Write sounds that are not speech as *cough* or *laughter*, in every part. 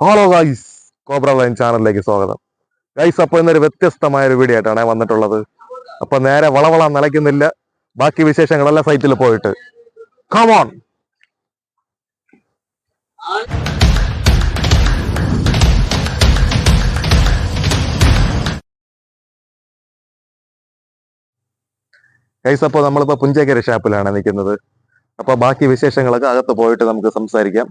Hello guys cobra line ചാനലിലേക്ക് സ്വാഗതം. Guys അപ്പോൾ ഇന്നൊരു വ്യത്യസ്തമായ ഒരു വീഡിയോ ആയിട്ടാണ് വന്നിട്ടുള്ളത്. അപ്പൊ നേരെ വളവള നിലയ്ക്കുന്നില്ല ബാക്കി വിശേഷങ്ങളെല്ലാം സൈറ്റിൽ പോയിട്ട്. കമോൺ ഗൈസ് അപ്പോൾ നമ്മളിപ്പോ പുഞ്ചേക്കര ഷാപ്പിലാണ് നിൽക്കുന്നത്. അപ്പോൾ ബാക്കി വിശേഷങ്ങളൊക്കെ അകത്ത് പോയിട്ട് നമുക്ക് സംസാരിക്കാം.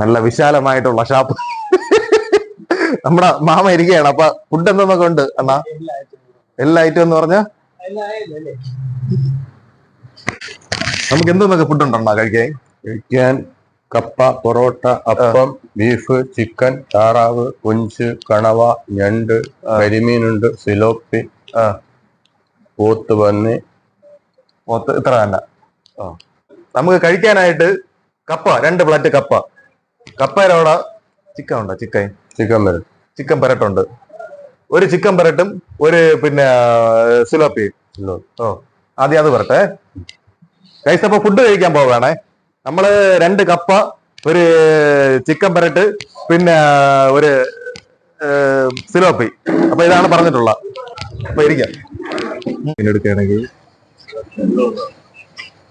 നല്ല വിശാലമായിട്ടുള്ള ഷാപ്പ് നമ്മുടെ മാമ ഇരിക്കുകയാണ്. അപ്പൊ ഫുഡ് എന്തെന്നൊക്കെ ഉണ്ട് അണ്ണാ? എല്ലാ ഐറ്റം എന്ന് പറഞ്ഞ? നമുക്ക് എന്തെന്നൊക്കെ ഫുഡ് ഉണ്ടോ കഴിക്കാൻ? കഴിക്കാൻ കപ്പ പൊറോട്ട അപ്പം ബീഫ് ചിക്കൻ താറാവ് കൊഞ്ച് കണവ ഞണ്ട് കരിമീനുണ്ട് സിലോപ്പി ആ. പോത്ത് പന്നി. പോത്ത് ഇത്ര വേണ്ട നമുക്ക് കഴിക്കാനായിട്ട് കപ്പ രണ്ട് പ്ലേറ്റ് കപ്പ. കപ്പയുടെ അവിടെ ചിക്കൻ ഉണ്ടോ? ചിക്കൻ. ചിക്കൻ വരും. ചിക്കൻ പെരട്ടുണ്ട്. ഒരു ചിക്കൻ പെരട്ടും ഒരു പിന്നെ സിലോപ്പിയും. ഓ ആദ്യം അത് വരട്ടെ കൈസ് അപ്പൊ ഫുഡ് കഴിക്കാൻ പോവാണേ നമ്മൾ രണ്ട് കപ്പ ഒരു ചിക്കൻ പെരട്ട് പിന്നെ ഒരു സിലോപ്പി. അപ്പൊ ഇതാണ് പറഞ്ഞിട്ടുള്ള. എടുക്കുകയാണെങ്കിൽ.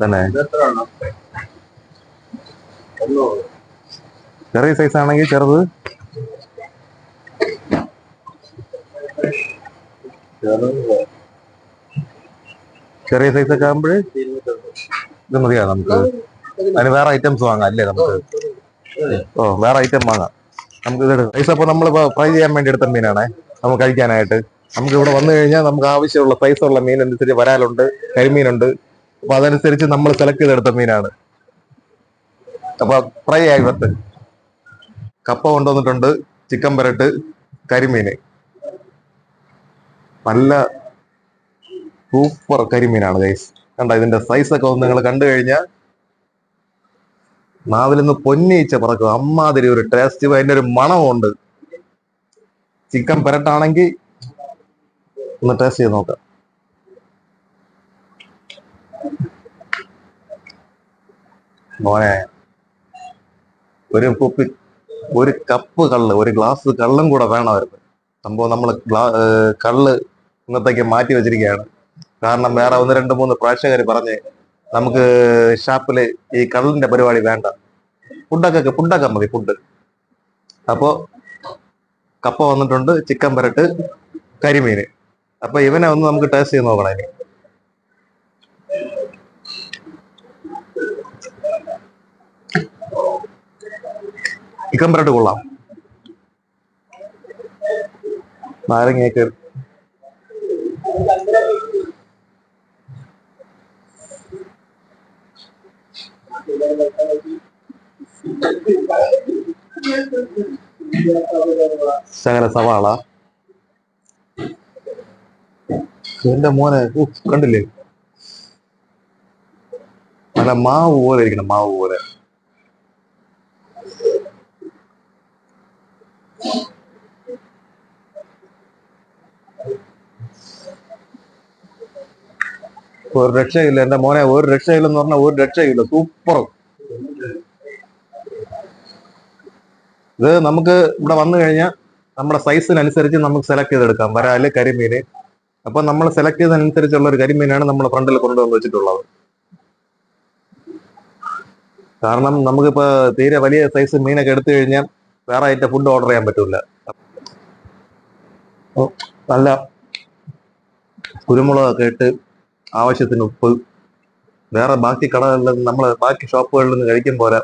തന്നെ. ചെറിയ സൈസ് ആണെങ്കിൽ ചെറുത്. ചെറിയ സൈസ് ഒക്കെ ആകുമ്പോൾ ഇത് മതിയാ നമുക്ക്. അതിന് വേറെ ഐറ്റംസ് വാങ്ങാം അല്ലേ നമുക്ക്? ഓ വേറെ ഐറ്റം വാങ്ങാം. നമുക്ക് ഇത് സൈസ് അപ്പോൾ നമ്മൾ ഫ്രൈ ചെയ്യാൻ വേണ്ടി എടുത്ത മീനാണേ. നമുക്ക് കഴിക്കാനായിട്ട്. നമുക്ക് ഇവിടെ വന്നു കഴിഞ്ഞാൽ നമുക്ക് ആവശ്യമുള്ള സൈസുള്ള മീൻ അനുസരിച്ച് വരാലുണ്ട് കരിമീനുണ്ട്. അപ്പൊ അതനുസരിച്ച് നമ്മൾ സെലക്ട് ചെയ്തെടുത്ത മീനാണ്. അപ്പൊ ഫ്രൈ ആയി പത്ത്. കപ്പ കൊണ്ടുവന്നിട്ടുണ്ട് ചിക്കൻ പെരട്ട് കരിമീന് നല്ല സൂപ്പർ കരിമീനാണ് ഗൈസ് കണ്ട ഇതിന്റെ സൈസ് ഒക്കെ ഒന്ന് നിങ്ങൾ കണ്ടു കഴിഞ്ഞാൽ നാവിൽ നിന്ന് പൊന്നയിച്ച പറക്കും. അമ്മാതിരി ഒരു ടേസ്റ്റ് അതിന്റെ ഒരു മണമുണ്ട് ചിക്കൻ പെരട്ടാണെങ്കിൽ ഒന്ന് ടേസ്റ്റ് ചെയ്ത് നോക്കാം. മോനെ ഒരു കുപ്പി ഒരു കപ്പ് കള്ള് ഒരു ഗ്ലാസ് കള്ളും കൂടെ വേണമായിരുന്നു സംഭവം നമ്മൾ കള്ള് ഇന്നത്തേക്ക് മാറ്റി വെച്ചിരിക്കുകയാണ്. കാരണം വേറെ ഒന്ന് രണ്ട് മൂന്ന് പ്രേക്ഷകർ പറഞ്ഞ് നമുക്ക് ഷാപ്പിൽ ഈ കള്ളിന്റെ പരിപാടി വേണ്ട. ഫുഡൊക്കെ ഫുഡൊക്കെ മതി ഫുഡ്. അപ്പോൾ കപ്പ വന്നിട്ടുണ്ട് ചിക്കൻ പരട്ട് കരിമീന്. അപ്പൊ ഇവനെ ഒന്ന് നമുക്ക് ടേസ്റ്റ് ചെയ്ത് നോക്കണം ഇനി. ചിക്കൻ പെരട്ട് കൊള്ളാം. നാരങ്ങയൊക്കെ. ശകല സവാള. എന്റെ മോനെ കണ്ടില്ലേ? നല്ല മാവ് പോലെ ഇരിക്കണം മാവ് പോലെ. ഒരു രക്ഷയില്ല എന്റെ മോനെ ഒരു രക്ഷയില്ലെന്ന് പറഞ്ഞാൽ ഒരു രക്ഷയില്ല സൂപ്പർ ഇത് നമുക്ക് ഇവിടെ വന്നു കഴിഞ്ഞാൽ നമ്മുടെ സൈസിനനുസരിച്ച് നമുക്ക് സെലക്ട് ചെയ്തെടുക്കാം. വരാൽ കരിമീന് അപ്പൊ നമ്മൾ സെലക്ട് ചെയ്തതനുസരിച്ചുള്ള ഒരു കരിമീനാണ് നമ്മൾ ഫ്രണ്ടിൽ കൊണ്ടുവന്ന് വെച്ചിട്ടുള്ളത്. കാരണം നമുക്കിപ്പോ തീരെ വലിയ സൈസ് മീനൊക്കെ എടുത്തു കഴിഞ്ഞാൽ വേറെ അതിന്റെ ഫുഡ് ഓർഡർ ചെയ്യാൻ പറ്റൂല. ഓ, നല്ല കുരുമുളകൊക്കെ ഇട്ട് ആവശ്യത്തിന് ഉപ്പ് വേറെ ബാക്കി കടകളിൽ നമ്മൾ ബാക്കി ഷോപ്പുകളിൽ നിന്ന് കഴിക്കും പോരാ.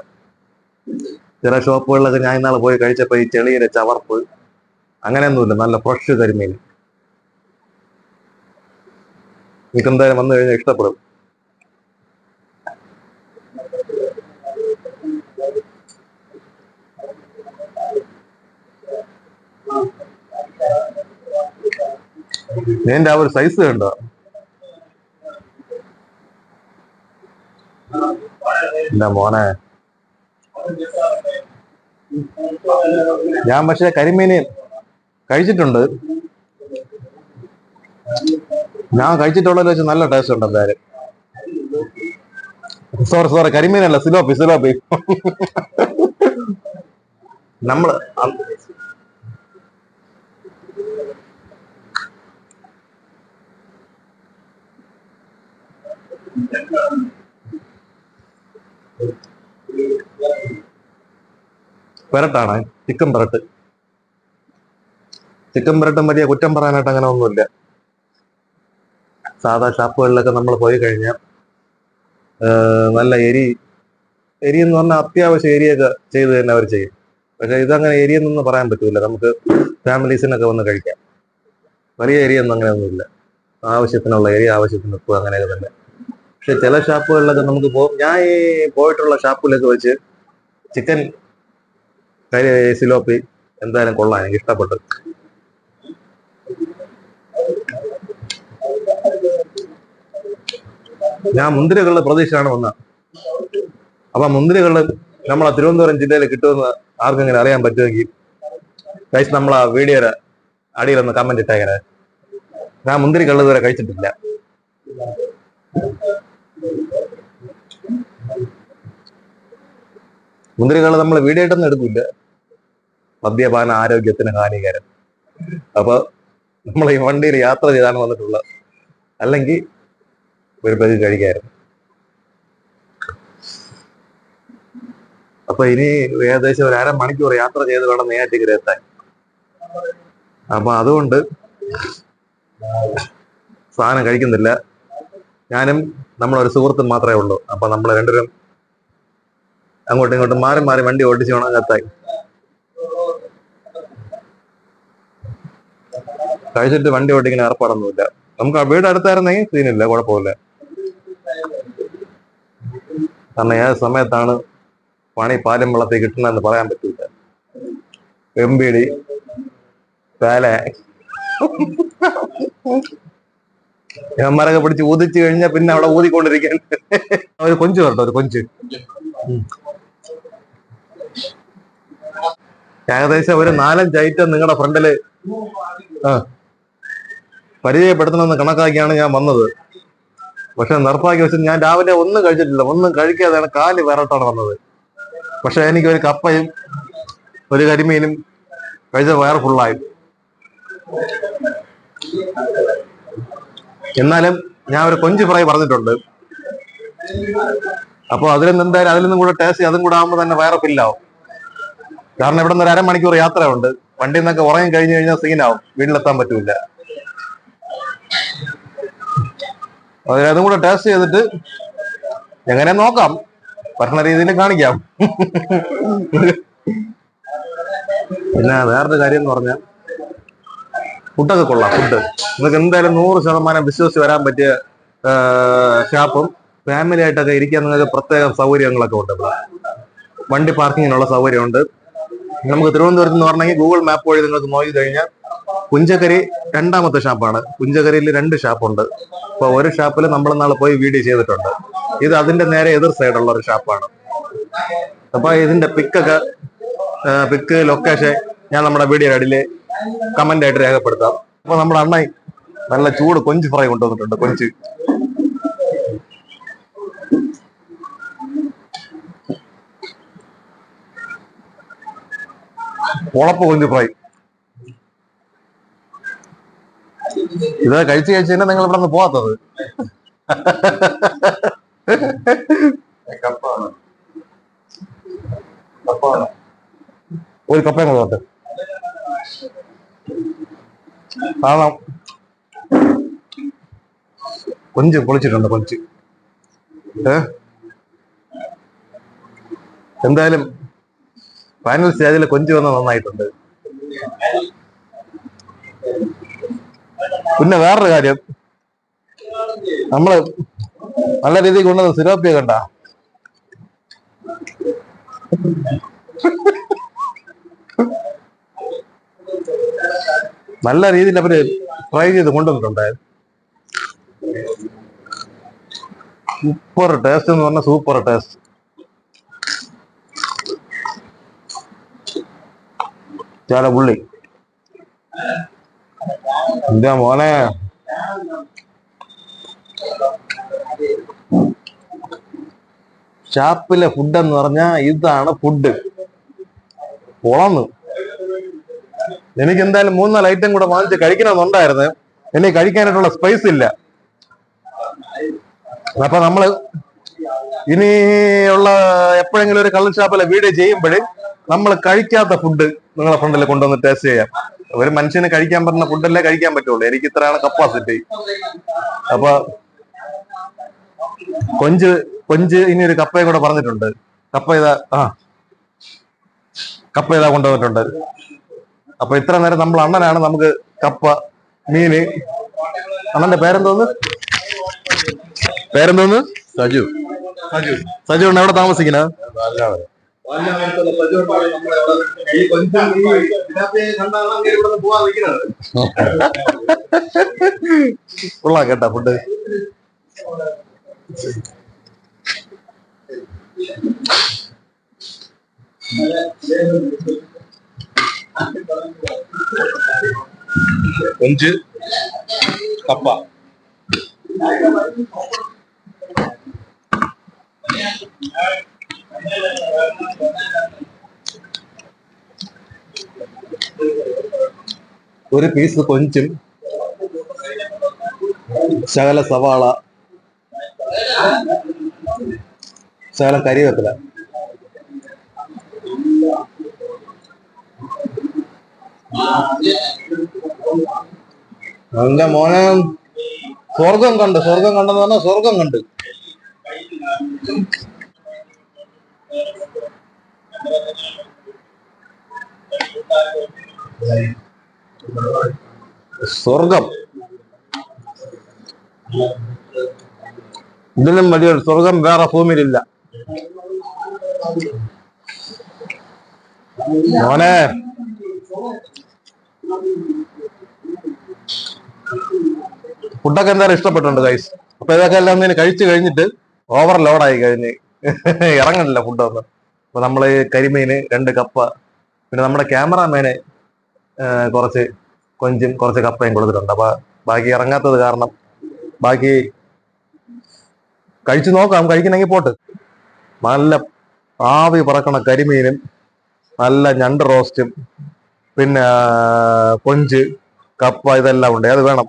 ചില ഷോപ്പുകളിലൊക്കെ ഞാൻ ഇന്നാൾ പോയി കഴിച്ചപ്പോൾ ഈ ചെളിയുടെ ചവർപ്പ് അങ്ങനെയൊന്നുമില്ല നല്ല ഫ്രഷ് കരിമീൻ. നിങ്ങൾക്ക് എന്തായാലും വന്നു കഴിഞ്ഞാൽ ഇഷ്ടപ്പെടും. ഇതിന്റെ ആ ഒരു സൈസ് കണ്ടോ? എന്റെ മോനെ. ഞാൻ പക്ഷെ കരിമീന് കഴിച്ചിട്ടുണ്ട്. ഞാൻ കഴിച്ചിട്ടുള്ളതിൽ വെച്ച് നല്ല ടേസ്റ്റ് ഉണ്ട് എന്തായാലും. സോറി സോറി കരിമീനല്ല സിലോപ്പി സിലോപ്പി. നമ്മൾ പെരട്ടാണ് ചിക്കൻ പെരട്ട്. ചിക്കൻ പെരട്ടും വലിയ കുറ്റം പറയാനായിട്ട് അങ്ങനെ ഒന്നുമില്ല. സാധാ ഷാപ്പുകളിലൊക്കെ നമ്മൾ പോയി കഴിഞ്ഞാൽ നല്ല എരി എരി എന്ന് പറഞ്ഞാൽ അത്യാവശ്യം എരിയൊക്കെ ചെയ്ത് തന്നെ അവർ ചെയ്യും. പക്ഷെ ഇതങ്ങനെ എരിയെന്നൊന്നും പറയാൻ പറ്റൂല. നമുക്ക് ഫാമിലീസിനൊക്കെ വന്ന് കഴിക്കാം. വലിയ എരിയൊന്നും അങ്ങനെയൊന്നുമില്ല. ആവശ്യത്തിനുള്ള എരി ആവശ്യത്തിന് ഉപ്പ് അങ്ങനെയൊക്കെ തന്നെ. പക്ഷെ ചില ഷാപ്പുകളിലൊക്കെ നമുക്ക് പോകും ഞാൻ ഈ പോയിട്ടുള്ള ഷാപ്പിലൊക്കെ വെച്ച് ചിക്കൻ കരി സിലോപ്പി എന്തായാലും കൊള്ളാം. എനിക്ക് ഇഷ്ടപ്പെട്ടു. ഞാൻ മുന്തിരികളുടെ പ്രതീക്ഷയാണ് വന്ന അപ്പൊ മുന്തിരികൾ നമ്മളെ തിരുവനന്തപുരം ജില്ലയിൽ കിട്ടുമെന്ന് ആർക്കെങ്കിലും അറിയാൻ പറ്റുമെങ്കിൽ കഴിച്ച് ആ വീഡിയോയുടെ അടിയിലൊന്ന് കമന്റ് ഇട്ടേക്കരെ. ഞാൻ മുന്തിരി കള്ള് കഴിച്ചിട്ടില്ല. മുന്തിരികൾ നമ്മൾ വീഡിയോ ആയിട്ടൊന്നും എടുക്കില്ല മദ്യപാന ആരോഗ്യത്തിന് ഹാനികരം. അപ്പൊ നമ്മൾ ഈ വണ്ടിയിൽ യാത്ര ചെയ്താണ് വന്നിട്ടുള്ളത്. അല്ലെങ്കിൽ ഒരു പെഗ് കഴിക്കായിരുന്നു. അപ്പൊ ഇനി ഏകദേശം ഒരു അരമണിക്കൂർ യാത്ര ചെയ്ത് വേണം നെയ്യാറ്റിക്കര എത്താൻ. അപ്പൊ അതുകൊണ്ട് സാധനം കഴിക്കുന്നില്ല. ഞാനും നമ്മളൊരു സുഹൃത്തും മാത്രമേ ഉള്ളൂ. അപ്പൊ നമ്മൾ രണ്ടുപേരും അങ്ങോട്ടും ഇങ്ങോട്ടും മാറി മാറി വണ്ടി ഓടിച്ചു വേണം എത്താൻ കഴിച്ചിട്ട് വണ്ടി ഓടിക്കുന്ന ഏർപ്പാടൊന്നുമില്ല നമുക്ക് വീട് അടുത്തായിരുന്നെങ്കിൽ സീനില്ല കുഴപ്പമില്ല. കാരണം ഏത് സമയത്താണ് പണി പാലും വെള്ളത്തിൽ കിട്ടണമെന്ന് പറയാൻ പറ്റില്ല. വെമ്പിടി പേല ഏമാരൊക്കെ പിടിച്ച് ഊതിച്ചു കഴിഞ്ഞാൽ പിന്നെ അവിടെ ഊതിക്കൊണ്ടിരിക്കാൻ. ഒരു കൊഞ്ച് കേട്ടോ ഒരു കൊഞ്ച്. ഏകദേശം ഒരു നാലഞ്ച് ഐറ്റം നിങ്ങളുടെ ഫ്രണ്ടിൽ പരിചയപ്പെടുത്തണമെന്ന് കണക്കാക്കിയാണ് ഞാൻ വന്നത്. പക്ഷെ നിർഭാഗ്യവശം ഞാൻ രാവിലെ ഒന്നും കഴിച്ചിട്ടില്ല. ഒന്നും കഴിക്കാതെയാണ് കാൽ വേറെട്ടാണ് വന്നത്. പക്ഷെ എനിക്ക് ഒരു കപ്പയും ഒരു കരിമീനും കഴിച്ച വയറ് ഫുള്ളായി എന്നാലും ഞാൻ ഒരു കൊഞ്ച് ഫ്രൈ പറഞ്ഞിട്ടുണ്ട്. അപ്പൊ അതിൽ നിന്ന് എന്തായാലും അതിൽ നിന്നും കൂടെ ടേസ്റ്റ് അതും കൂടെ ആകുമ്പോൾ തന്നെ വയറ് ഫില്ലാവും കാരണം ഇവിടെ നിന്ന് ഒരു അരമണിക്കൂർ യാത്രയുണ്ട്. വണ്ടിയിൽ നിന്നൊക്കെ ഉറങ്ങി കഴിഞ്ഞു കഴിഞ്ഞാൽ സീനാവും വീട്ടിലെത്താൻ പറ്റൂല. അതിൽ അതും കൂടെ ടേസ്റ്റ് ചെയ്തിട്ട് എങ്ങനെ നോക്കാം? ഭക്ഷണ രീതിയിൽ കാണിക്കാം. പിന്നെ വേറൊരു കാര്യം എന്ന് പറഞ്ഞാൽ ഫുഡൊക്കെ കൊള്ളാം ഫുഡ് നിങ്ങൾക്ക് എന്തായാലും നൂറ് ശതമാനം വിശ്വസിച്ച് വരാൻ പറ്റിയ ഷാപ്പും ഫാമിലി ആയിട്ടൊക്കെ ഇരിക്കാൻ നിങ്ങൾക്ക് പ്രത്യേക സൗകര്യങ്ങളൊക്കെ ഉണ്ട് വണ്ടി പാർക്കിങ്ങിനുള്ള സൗകര്യമുണ്ട്. നമുക്ക് തിരുവനന്തപുരത്ത് നിന്ന് പറഞ്ഞെങ്കിൽ ഗൂഗിൾ മാപ്പ് വഴി നിങ്ങൾക്ക് നോക്കി കഴിഞ്ഞാൽ പുഞ്ചക്കരി രണ്ടാമത്തെ ഷാപ്പാണ്. പുഞ്ചക്കരിയിൽ രണ്ട് ഷാപ്പുണ്ട്. അപ്പോൾ ഒരു ഷാപ്പിൽ നമ്മൾ നാളെ പോയി വീഡിയോ ചെയ്തിട്ടുണ്ട്. ഇത് അതിന്റെ നേരെ എതിർ സൈഡുള്ള ഒരു ഷാപ്പാണ്. അപ്പോൾ ഇതിന്റെ പിക്കൊക്കെ പിക്ക് ലൊക്കേഷൻ ഞാൻ നമ്മുടെ വീഡിയോ അടിയിൽ കമന്റ് ആയിട്ട് രേഖപ്പെടുത്താം. അപ്പോൾ നമ്മുടെ അണ്ണായി നല്ല ചൂട് കൊഞ്ച് ഫ്രൈ കൊണ്ടുവന്നിട്ടുണ്ട് കൊഞ്ച്. ഉളപ്പ് കൊഞ്ച് ഫ്രൈ. ഇത് കഴിച്ചു കഴിച്ച് തന്നെ നിങ്ങൾ ഇവിടെ നിന്ന് പോവാത്തത് ഒരു കപ്പയും കൂടെ തൊട്ട് കാണാം കൊഞ്ച് പൊളിച്ചിട്ടുണ്ട് കൊഞ്ച്. ഏ? എന്തായാലും ഫൈനൽ സ്റ്റേജിൽ കൊഞ്ച് വന്ന് നന്നായിട്ടുണ്ട്. പിന്നെ വേറൊരു കാര്യം. നമ്മൾ നല്ല രീതിയിൽ കൊണ്ടുവന്ന സിരോപ്പിയ കണ്ട? നല്ല രീതിയിൽ അവർ ട്രൈ ചെയ്ത് കൊണ്ടുവന്നിട്ടുണ്ട് സൂപ്പർ ടേസ്റ്റ് എന്ന് പറഞ്ഞ സൂപ്പർ ടേസ്റ്റ് ചാല പുള്ളി. എന്താ മോനെ? ഷാപ്പിലെ ഫുഡ് എന്ന് പറഞ്ഞാ ഇതാണ് ഫുഡ്. പൊളന്ന്. എനിക്ക് എന്തായാലും മൂന്നാൽ ഐറ്റം കൂടെ വാങ്ങിച്ച് കഴിക്കണമെന്നുണ്ടായിരുന്നു. എനിക്ക് കഴിക്കാനായിട്ടുള്ള സ്പേസ് ഇല്ല. അപ്പൊ നമ്മൾ ഇനിയുള്ള എപ്പോഴെങ്കിലും ഒരു കള്ളൻ ഷാപ്പിലെ വീട് ചെയ്യുമ്പോഴേ നമ്മൾ കഴിക്കാത്ത ഫുഡ് നിങ്ങളെ ഫ്രണ്ടിൽ കൊണ്ടുവന്ന് ടേസ്റ്റ് ചെയ്യാം. ഒരു മനുഷ്യന് കഴിക്കാൻ പറ്റുന്ന ഫുഡല്ലേ കഴിക്കാൻ പറ്റുള്ളൂ. എനിക്ക് ഇത്രയാണ് കപ്പാസിറ്റി അപ്പൊ കൊഞ്ച് കൊഞ്ച് ഇനി ഒരു കപ്പയെ കൂടെ പറഞ്ഞിട്ടുണ്ട്. കപ്പ ഇതാ ആ. കപ്പ ഇതാ കൊണ്ടുവന്നിട്ടുണ്ട്. അപ്പൊ ഇത്ര നേരം നമ്മൾ അണ്ണനാണ്. നമുക്ക് കപ്പ മീന്. അണ്ണന്റെ പേരെന്തോന്ന്? പേരെന്തോന്ന്? സജു. സജു. ഉണ്ട് എവിടെ താമസിക്കുന്ന? കൊള്ളാം കേട്ടാ ഫുഡ്. കൊഞ്ച് കപ്പ. ഒരു പീസ് കൊഞ്ചും ശകല സവാള ശകലം കരിവേപ്പില. എന്റെ മോനെ സ്വർഗം കണ്ട് സ്വർഗം കണ്ടെന്ന് പറഞ്ഞാൽ സ്വർഗം കണ്ട്. സ്വർഗം ഇതിലും വലിയ സ്വർഗം വേറെ ഭൂമിയിലില്ല. മോനെ. ഫുഡൊക്കെ എന്തായാലും ഇഷ്ടപ്പെട്ടുണ്ട് കൈസ് അപ്പൊ ഇതൊക്കെ എല്ലാം കഴിച്ചു കഴിഞ്ഞിട്ട് ഓവർ ലോഡായി കഴിഞ്ഞ്. *laughs* ഇറങ്ങണില്ല ഫുഡൊന്നും അപ്പൊ നമ്മൾ കരിമീന് രണ്ട് കപ്പ പിന്നെ നമ്മുടെ ക്യാമറാമാന് കുറച്ച് കൊഞ്ചും കുറച്ച് കപ്പയും കൊടുത്തിട്ടുണ്ട്. അപ്പൊ ബാക്കി ഇറങ്ങാത്തത് കാരണം ബാക്കി കഴിച്ചു നോക്കാം. കഴിക്കണമെങ്കിൽ പോട്ട്. നല്ല ആവി പറക്കണ കരിമീനും നല്ല ഞണ്ട് റോസ്റ്റും പിന്നെ കൊഞ്ച് കപ്പ ഇതെല്ലാം ഉണ്ട്. അത് വേണം.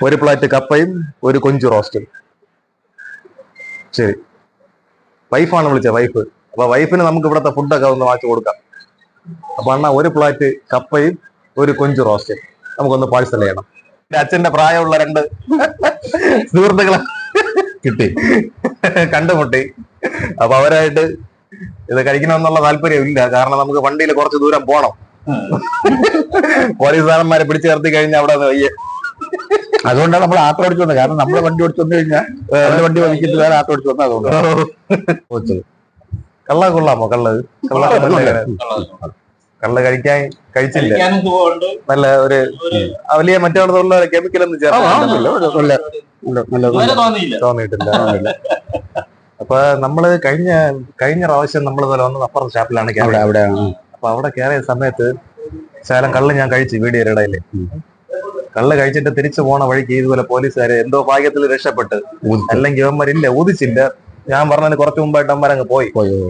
ഒരു പ്ലേറ്റ് കപ്പയും ഒരു കൊഞ്ച് റോസ്റ്റും ശരി. വൈഫാണ് വിളിച്ചത് വൈഫ്. അപ്പൊ വൈഫിന് നമുക്ക് ഇവിടുത്തെ ഫുഡൊക്കെ ഒന്ന് വാങ്ങിച്ചു കൊടുക്കാം. അപ്പൊ അണ്ണ ഒരു പ്ലേറ്റ് കപ്പയും ഒരു കൊഞ്ച് റോസ്റ്റും നമുക്കൊന്ന് പാഴ്സൽ ചെയ്യണം. എന്റെ അച്ഛന്റെ പ്രായമുള്ള രണ്ട് സുഹൃത്തുക്കളെ കിട്ടി. കണ്ടുമുട്ടി. അപ്പൊ അവരായിട്ട് ഇത് കഴിക്കണമെന്നുള്ള താല്പര്യം ഇല്ല കാരണം നമുക്ക് വണ്ടിയിൽ കുറച്ച് ദൂരം പോണം. പോലീസുകാരന്മാരെ പിടിച്ചു നിർത്തി കഴിഞ്ഞാൽ അവിടെ വയ്യ. അതുകൊണ്ടാണ് നമ്മൾ ആട്ടോ ഓടിച്ചു വന്നത്. കാരണം നമ്മളെ വണ്ടി ഓടിച്ചു വന്നു കഴിഞ്ഞാൽ വേറെ വണ്ടി വലിച്ചിട്ട് വേറെ ആട്ടോ ഓടിച്ചു വന്നത് അതുകൊണ്ട്. കള്ള കൊള്ളാമോ കള്ള്? കള്ള കള്ള് കഴിക്കാൻ കഴിച്ചില്ല. നല്ല ഒരു വലിയ മറ്റുള്ള കെമിക്കൽ ഒന്നും ചേർത്തില്ല തോന്നിയിട്ടില്ല അപ്പൊ നമ്മൾ കഴിഞ്ഞ കഴിഞ്ഞ പ്രാവശ്യം നമ്മൾ ഇതുപോലെ വന്നത് അപ്പുറത്തെ ഷാപ്പിലാണ് അപ്പൊ അവിടെ കയറിയ സമയത്ത് ശകലം കള്ള് ഞാൻ കഴിച്ചു വീടിയ ഇടയിൽ. കള്ള് കഴിച്ചിട്ട് തിരിച്ചു പോണ വഴിക്ക് ഇതുപോലെ പോലീസുകാര് എന്തോ ഭാഗ്യത്തിൽ രക്ഷപ്പെട്ട്. അല്ലെങ്കിൽ ഇവന്മാരില്ല ഊതിച്ചില്ല. ഞാൻ പറഞ്ഞതിന് കുറച്ച് മുമ്പായിട്ട് അവന്മാരങ്ങ് പോയി. പോയോ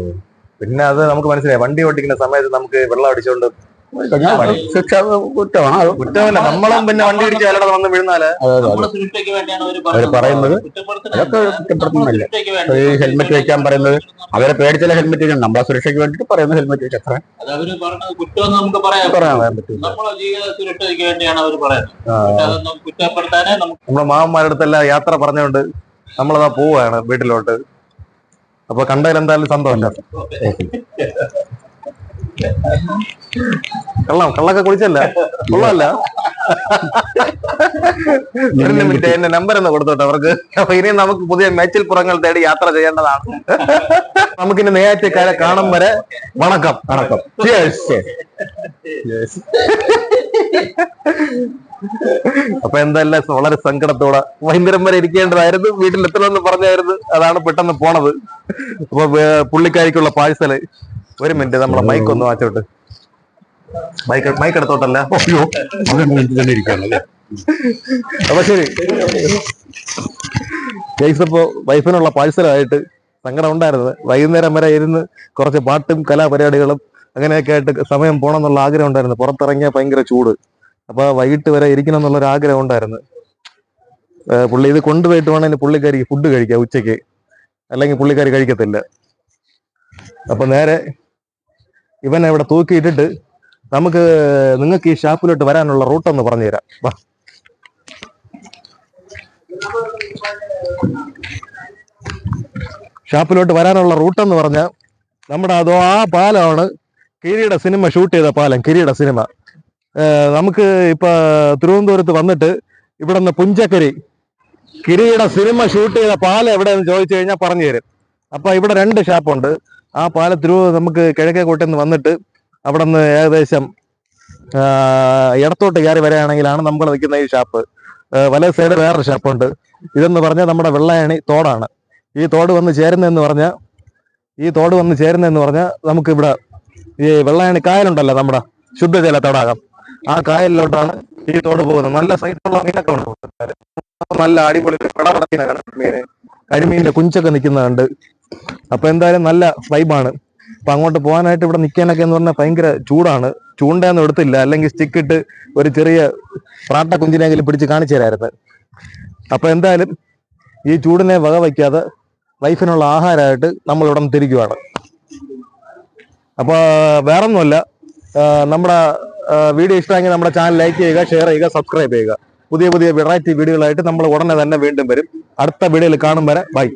പിന്നെ അത് നമുക്ക് മനസ്സിലായി. വണ്ടി ഓടിക്കുന്ന സമയത്ത് നമുക്ക് വെള്ളം അടിച്ചോണ്ട് ശിക്ഷ കുറ്റമാണ്. അത് കുറ്റമല്ല. നമ്മളും പിന്നെ വണ്ടി ഇടിച്ച് അയാളുടെ വന്ന് വീഴുന്നാൽ അവർ പറയുന്നത്. അതൊക്കെ കുറ്റപ്പെടുത്തുന്നില്ല. ഈ ഹെൽമെറ്റ് വെക്കാൻ പറയുന്നത്. അവരെ പേടിച്ചുള്ള ഹെൽമെറ്റ് വെക്കണം നമ്മളെ സുരക്ഷയ്ക്ക് വേണ്ടിട്ട് പറയുന്ന ഹെൽമെറ്റ് വെച്ച് എത്ര? പറയാൻ നമ്മളെ മാമന്മാരുടെ അടുത്തെല്ലാം യാത്ര പറഞ്ഞുകൊണ്ട് നമ്മളതാ പോവാണ് വീട്ടിലോട്ട്. അപ്പൊ കണ്ടതിൽ എന്തായാലും സന്തോഷം കള്ളം കള്ളൊക്കെ കുടിച്ചല്ല കൊള്ളല്ല. ഒരു മിനിറ്റ് എന്റെ നമ്പർ ഒന്ന് കൊടുത്തോട്ടെ അവർക്ക്. അപ്പൊ ഇനി നമുക്ക് പുതിയ മേച്ചിൽ പുറങ്ങൾ തേടി യാത്ര ചെയ്യേണ്ടതാണ്. നമുക്ക് ഇനി നേരത്തെക്കാരെ കാണും വരെ വണക്കം. വണക്കം. അപ്പൊ എന്തായാലും വളരെ സങ്കടത്തോടെ വൈകുന്നേരം വരെ ഇരിക്കേണ്ടതായിരുന്നു. വീട്ടിൽ എത്തണമെന്ന് പറഞ്ഞായിരുന്നു. അതാണ് പെട്ടെന്ന് പോണത്. അപ്പൊ പുള്ളിക്കാരിക്കുള്ള പാഴ്സൽ. ഒരു മിനിറ്റ് നമ്മളെ മൈക്ക് ഒന്ന് മാറ്റോട്ട് മൈക്ക് മൈക്ക് എടുത്തോട്ടല്ല? അയ്യോ അപ്പൊ ശരി. ഗൈസ് ഇപ്പോ വൈഫിനുള്ള പാഴ്സലായിട്ട് സങ്കടം ഉണ്ടായിരുന്നത്. വൈകുന്നേരം വരെ ഇരുന്ന് കുറച്ച് പാട്ടും കലാപരിപാടികളും അങ്ങനെയൊക്കെ ആയിട്ട് സമയം പോകണം എന്നുള്ള ആഗ്രഹം ഉണ്ടായിരുന്നു. പുറത്തിറങ്ങിയ ഭയങ്കര ചൂട്. അപ്പൊ വൈകിട്ട് വരെ ഇരിക്കണം എന്നുള്ള ഒരു ആഗ്രഹം ഉണ്ടായിരുന്നു. പുള്ളി ഇത് കൊണ്ടുപോയിട്ട് വേണമെങ്കിൽ പുള്ളിക്കാരിക്ക് ഫുഡ് കഴിക്കാം ഉച്ചയ്ക്ക്. അല്ലെങ്കിൽ പുള്ളിക്കാരി കഴിക്കത്തില്ല. അപ്പൊ നേരെ ഇവനെ ഇവിടെ തൂക്കിയിട്ടിട്ട് നമുക്ക് നിങ്ങൾക്ക് ഈ ഷാപ്പിലോട്ട് വരാനുള്ള റൂട്ട് ഒന്ന് പറഞ്ഞു തരാം ഷാപ്പിലോട്ട് വരാനുള്ള റൂട്ട് എന്ന് പറഞ്ഞാൽ നമ്മുടെ അതോ ആ പാലമാണ് കിരീട സിനിമ ഷൂട്ട് ചെയ്ത പാലം കിരീട സിനിമ. നമുക്ക് ഇപ്പൊ തിരുവനന്തപുരത്ത് വന്നിട്ട് ഇവിടെ നിന്ന് പുഞ്ചക്കരി കിരീട സിനിമ ഷൂട്ട് ചെയ്ത പാലം എവിടെയെന്ന് ചോദിച്ചു കഴിഞ്ഞാൽ പറഞ്ഞു തരും അപ്പൊ ഇവിടെ രണ്ട് ഷാപ്പുണ്ട്. ആ പാലം നമുക്ക് കിഴക്കേക്കോട്ടയിൽ നിന്ന് വന്നിട്ട് അവിടെ നിന്ന് ഏകദേശം ഇടത്തോട്ട് കയറി വരികയാണെങ്കിലാണ് നമ്മൾ നിൽക്കുന്ന ഈ ഷാപ്പ്. വല സൈഡ് വേറൊരു ഷാപ്പുണ്ട്. ഇതെന്ന് പറഞ്ഞാൽ നമ്മുടെ വെള്ളയണി തോടാണ്. ഈ തോട് വന്ന് ചേരുന്നതെന്ന് പറഞ്ഞാൽ ഈ തോട് വന്ന് ചേരുന്നതെന്ന് പറഞ്ഞാൽ നമുക്കിവിടെ ഈ വെള്ളയണി കായലുണ്ടല്ലോ നമ്മുടെ ശുദ്ധജല തടാകം. ആ കായലിലോട്ടാണ് ഈ തോട് പോകുന്നത്. നല്ല സൈസുള്ള മീനൊക്കെ ഉണ്ട് നല്ല അടിപൊളി പടപടക്കിനാണ് മീന്. കരിമീനിന്റെ കുഞ്ചൊക്കെ നിൽക്കുന്നുണ്ട് അപ്പൊ എന്തായാലും നല്ല വൈബാണ് അപ്പൊ അങ്ങോട്ട് പോകാനായിട്ട് ഇവിടെ നിൽക്കാനൊക്കെ എന്ന് പറഞ്ഞാൽ ഭയങ്കര ചൂടാണ്. ചൂണ്ടയൊന്നും എടുത്തില്ല. അല്ലെങ്കിൽ സ്റ്റിക്ക് ഇട്ട് ഒരു ചെറിയ പ്രാട്ട കുഞ്ചിനെങ്കിലും പിടിച്ച് കാണിച്ചു തരായിരുന്നു. അപ്പൊ എന്തായാലും ഈ ചൂടിനെ വക വയ്ക്കാതെ വൈഫിനുള്ള ആഹാരമായിട്ട് നമ്മൾ ഇവിടെ തിരിക്കുവാണ് അപ്പൊ വേറെ ഒന്നുമല്ല നമ്മുടെ വീഡിയോ ഇഷ്ടമെങ്കിൽ നമ്മുടെ ചാനൽ ലൈക്ക് ചെയ്യുക ഷെയർ ചെയ്യുക സബ്സ്ക്രൈബ് ചെയ്യുക. പുതിയ പുതിയ വെറൈറ്റി വീഡിയോകളായിട്ട് നമ്മൾ ഉടനെ തന്നെ വീണ്ടും വരും. അടുത്ത വീഡിയോയിൽ കാണും വരെ. ബൈ